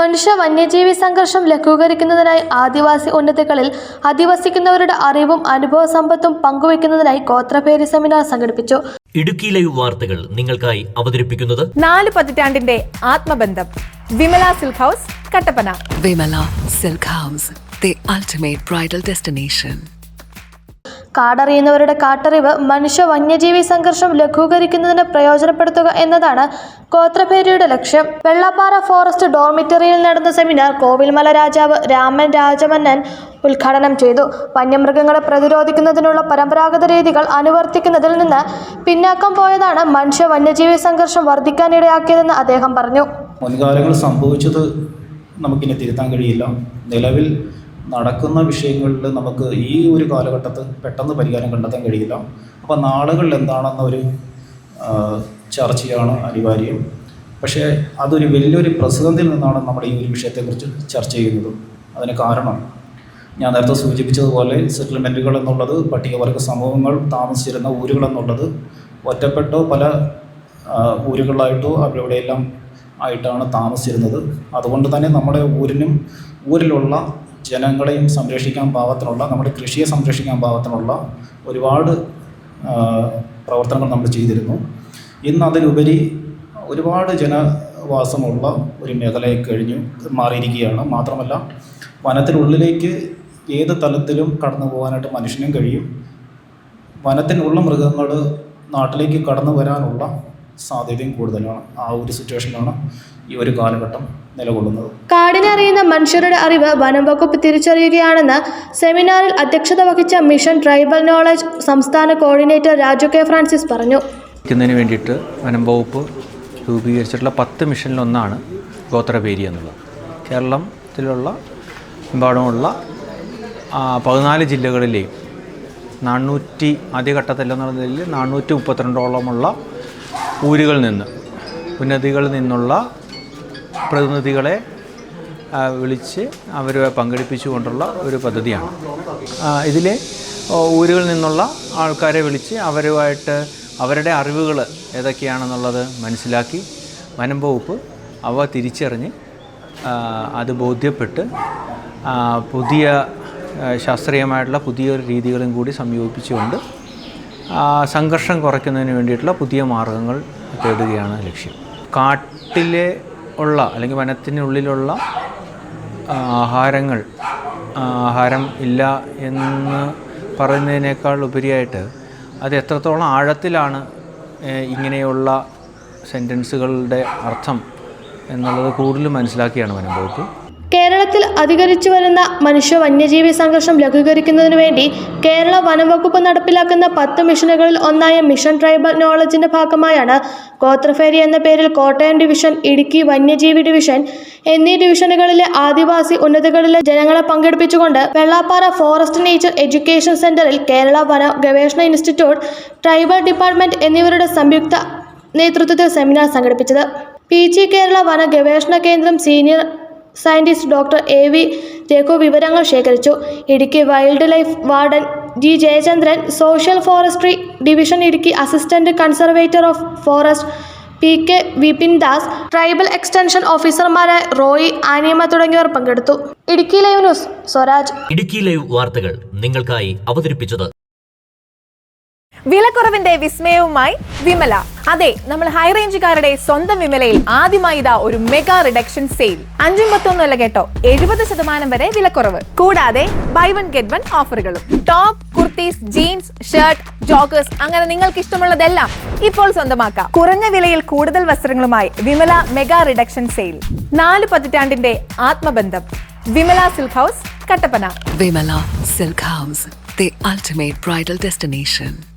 മനുഷ്യ വന്യജീവി സംഘർഷം ലഘൂകരിക്കുന്നതിനായി ആദിവാസി ഉന്നതികളിൽ അധിവസിക്കുന്നവരുടെ അറിവും അനുഭവ സമ്പത്തും പങ്കുവയ്ക്കുന്നതിനായി ഗോത്രപേരി സെമിനാർ സംഘടിപ്പിച്ചു. ഇടുക്കിയിലെ ലൈവ് വാർത്തകൾ നിങ്ങൾക്കായി അവതരിപ്പിക്കുന്നത് നാല് പതിറ്റാണ്ടിന്റെ ആത്മബന്ധം. Vimala silk house Kattappana. Vimala silk house the ultimate bridal destination. കാടറിയുന്നവരുടെ കാട്ടറിവ് മനുഷ്യ വന്യജീവി സംഘർഷം ലഘൂകരിക്കുന്നതിന് പ്രയോജനപ്പെടുത്തുക എന്നതാണ് ഗോത്രപേരിയുടെ ലക്ഷ്യം. വെള്ളപ്പാറ ഫോറസ്റ്റ് ഡോർമിറ്ററിയിൽ നടന്ന സെമിനാർ കോവിൽമല രാജാവ് രാമൻ രാജമന്നൻ ഉദ്ഘാടനം ചെയ്തു. വന്യമൃഗങ്ങളെ പ്രതിരോധിക്കുന്നതിനുള്ള പരമ്പരാഗത രീതികൾ അനുവർത്തിക്കുന്നതിൽ നിന്ന് പിന്നാക്കം പോയതാണ് മനുഷ്യ വന്യജീവി സംഘർഷം വർദ്ധിക്കാനിടയാക്കിയതെന്ന് അദ്ദേഹം പറഞ്ഞു. മുൻകാലങ്ങൾ സംഭവിച്ചത് നമുക്കിനി തിരുത്താൻ കഴിയില്ല. നിലവിൽ നടക്കുന്ന വിഷയങ്ങളിൽ നമുക്ക് ഈ ഒരു കാലഘട്ടത്തിൽ പെട്ടെന്ന് പരിഹാരം കണ്ടെത്താൻ കഴിയില്ല. അപ്പോൾ നാളുകളിൽ എന്താണെന്ന ഒരു ചർച്ചയാണ് അനിവാര്യം. പക്ഷേ അതൊരു വലിയൊരു പ്രസിദ്ധത്തിൽ നിന്നാണ് നമ്മൾ ഈ ഒരു വിഷയത്തെക്കുറിച്ച് ചർച്ച ചെയ്യുന്നത്. അതിന് കാരണം ഞാൻ നേരത്തെ സൂചിപ്പിച്ചതുപോലെ സെറ്റിൽമെന്റുകൾ എന്നുള്ളത് പട്ടികവർഗ സമൂഹങ്ങൾ താമസിച്ചിരുന്ന ഊരുകൾ എന്നുള്ളത് ഒറ്റപ്പെട്ടോ പല ഊരുകളായിട്ടോ അവിടെയെല്ലാം ആയിട്ടാണ് താമസിച്ചിരുന്നത്. അതുകൊണ്ട് തന്നെ നമ്മുടെ ഊരിനും ഊരിലുള്ള ജനങ്ങളെയും സംരക്ഷിക്കാൻ പാകത്തിനുള്ള നമ്മുടെ കൃഷിയെ സംരക്ഷിക്കാൻ പാകത്തിനുള്ള ഒരുപാട് പ്രവർത്തനങ്ങൾ നമ്മൾ ചെയ്തിരുന്നു. ഇന്ന് അതിലുപരി ഒരുപാട് ജനവാസമുള്ള ഒരു മേഖലയെ കഴിഞ്ഞു മാറിയിരിക്കുകയാണ്. മാത്രമല്ല വനത്തിനുള്ളിലേക്ക് ഏത് തലത്തിലും കടന്നു പോകാനായിട്ട് മനുഷ്യനും കഴിയും. വനത്തിനുള്ള മൃഗങ്ങൾ നാട്ടിലേക്ക് കടന്നു വരാനുള്ള സാധ്യതയും കൂടുതലാണ്. ആ ഒരു സിറ്റുവേഷനിലാണ് ഈ ഒരു കാലഘട്ടം. നിലകൊള്ളുന്നത്. കാടിനെ അറിയുന്ന മനുഷ്യരുടെ അറിവ് വനം വകുപ്പ് തിരിച്ചറിയുകയാണെന്ന് സെമിനാറിൽ അധ്യക്ഷത വഹിച്ച മിഷൻ ട്രൈബൽ നോളജ് സംസ്ഥാന കോർഡിനേറ്റർ രാജു കെ ഫ്രാൻസിസ് പറഞ്ഞു. ക്കുന്നതിന് വേണ്ടിയിട്ട് വനം വകുപ്പ് രൂപീകരിച്ചിട്ടുള്ള പത്ത് മിഷനിലൊന്നാണ് ഗോത്രപേരി എന്നുള്ളത്. കേരളത്തിലുള്ള എമ്പാടുമുള്ള പതിനാല് ജില്ലകളിലെയും നാനൂറ്റി ആദ്യഘട്ടത്തിലെന്നുള്ള നിലയിൽ നാനൂറ്റി മുപ്പത്തിരണ്ടോളമുള്ള ഊരുകളിൽ നിന്ന് ഉന്നതികളിൽ നിന്നുള്ള പ്രതിനിധികളെ വിളിച്ച് അവരെ പങ്കെടുപ്പിച്ചുകൊണ്ടുള്ള ഒരു പദ്ധതിയാണ്. ഇതിലെ ഊരുകളിൽ നിന്നുള്ള ആൾക്കാരെ വിളിച്ച് അവരുമായിട്ട് അവരുടെ അറിവുകൾ ഏതൊക്കെയാണെന്നുള്ളത് മനസ്സിലാക്കി വനം വകുപ്പ് അവ തിരിച്ചറിഞ്ഞ് അത് ബോധ്യപ്പെട്ട് പുതിയ ശാസ്ത്രീയമായിട്ടുള്ള പുതിയ രീതികളും കൂടി സംയോജിപ്പിച്ചുകൊണ്ട് സംഘർഷം കുറയ്ക്കുന്നതിന് വേണ്ടിയിട്ടുള്ള പുതിയ മാർഗങ്ങൾ തേടുകയാണ് ലക്ഷ്യം. കാട്ടിലെ ഉള്ള അല്ലെങ്കിൽ വനത്തിനുള്ളിലുള്ള ആഹാരങ്ങൾ ആഹാരം ഇല്ല എന്ന് പറയുന്നതിനേക്കാൾ ഉപരിയായിട്ട് അത് എത്രത്തോളം ആഴത്തിലാണ് ഇങ്ങനെയുള്ള സെന്റൻസുകളുടെ അർത്ഥം എന്നുള്ളത് കൂടുതൽ മനസ്സിലാക്കിയാണ് വനം വകുപ്പ് കേരളത്തിൽ അധികരിച്ചു വരുന്ന മനുഷ്യ വന്യജീവി സംഘർഷം ലഘൂകരിക്കുന്നതിനു വേണ്ടി കേരള വനം വകുപ്പ് നടപ്പിലാക്കുന്ന പത്ത് മിഷനുകളിൽ ഒന്നായ മിഷൻ ട്രൈബൽ നോളജിന്റെ ഭാഗമായാണ് കോത്രഫേരി എന്ന പേരിൽ കോട്ടയം ഡിവിഷൻ ഇടുക്കി വന്യജീവി ഡിവിഷൻ എന്നീ ഡിവിഷനുകളിലെ ആദിവാസി ഉന്നതികളിലെ ജനങ്ങളെ പങ്കെടുപ്പിച്ചുകൊണ്ട് വെള്ളാപ്പാറ ഫോറസ്റ്റ് നേച്ചർ എഡ്യൂക്കേഷൻ സെന്ററിൽ കേരള വന ഗവേഷണ ഇൻസ്റ്റിറ്റ്യൂട്ട് ട്രൈബൽ ഡിപ്പാർട്ട്മെന്റ് എന്നിവരുടെ സംയുക്ത നേതൃത്വത്തിൽ സെമിനാർ സംഘടിപ്പിച്ചത്. പി ജി കേരള വന ഗവേഷണ കേന്ദ്രം senior scientist doctor A V Raghu വിവരങ്ങൾ ശേഖരിച്ചു. Idukki wildlife warden G Jayachandran social forestry division Idukki assistant conservator of forest P K Vipin Das tribal extension ഓഫീസർമാരായ റോയി ആനിയമ്മ തുടങ്ങിയവർ പങ്കെടുത്തു. Idukki live news Swaraj. Idukki live വാർത്തകൾ നിങ്ങൾക്കായി അവതരിപ്പിച്ചത് വിലക്കുറവിന്റെ വിസ്മയവുമായി വിമല. അതെ നമ്മൾ ഹൈ റേഞ്ചുകാരുടെ സ്വന്തം വിമലയിൽ ആദ്യമായി ഇതാ ഒരു മെഗാ റിഡക്ഷൻ സെയിൽ അഞ്ചും പത്തൊന്നുമല്ല കേട്ടോ. എഴുപത് ശതമാനം വരെ വിലക്കുറവ്. കൂടാതെ ബൈ വൺ ഗെറ്റ് വൺ ഓഫറുകളും top kurtis jeans shirt joggers അങ്ങനെ നിങ്ങൾക്ക് ഇഷ്ടമുള്ളതെല്ലാം ഇപ്പോൾ സ്വന്തമാക്കാം. കുറഞ്ഞ വിലയിൽ കൂടുതൽ വസ്ത്രങ്ങളുമായി വിമല മെഗാ റിഡക്ഷൻ സെയിൽ നാല് പതിറ്റാണ്ടിന്റെ ആത്മബന്ധം. Vimala silk house Kattappana. Vimala silk house the ultimate bridal destination.